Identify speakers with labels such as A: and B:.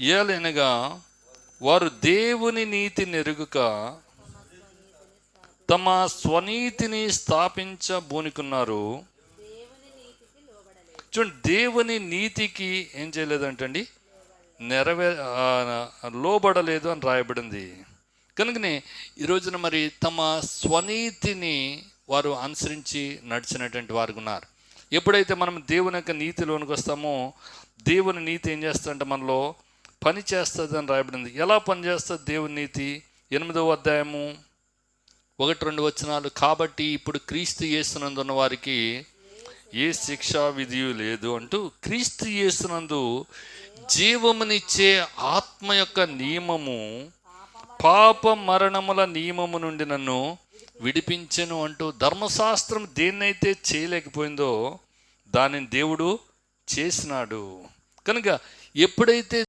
A: ఏలనగా వారు దేవుని నీతి నెరుగుక తమ స్వనీతిని స్థాపించబోనుకున్నారు. చూడండి దేవుని నీతికి ఏం చేయలేదంటండి? నెరవే లోబడలేదు అని రాయబడింది. కనుకనే ఈ రోజున మరి తమ స్వనీతిని వారు అనుసరించి నడిచినటువంటి వారు ఉన్నారు. ఎప్పుడైతే మనం దేవుని యొక్క నీతిలోనికి వస్తామో దేవుని నీతి ఏం చేస్తుందంటే మనలో పని చేస్తుంది అని రాయబడింది. ఎలా పనిచేస్తుంది దేవుని నీతి? ఎనిమిదవ అధ్యాయము ఒకటి రెండు వచనాలు. కాబట్టి ఇప్పుడు క్రీస్తు చేస్తున్నందున్న వారికి ఏ శిక్షా విధియు లేదు అంటూ క్రీస్తు చేస్తున్నందు జీవమునిచ్చే ఆత్మ యొక్క నియమము పాప మరణముల నియమము నుండి నన్ను విడిపించెను అంటూ ధర్మశాస్త్రం దేన్నైతే చేయలేకపోయిందో దానిని దేవుడు చేసినాడు. కనుక ఎప్పుడైతే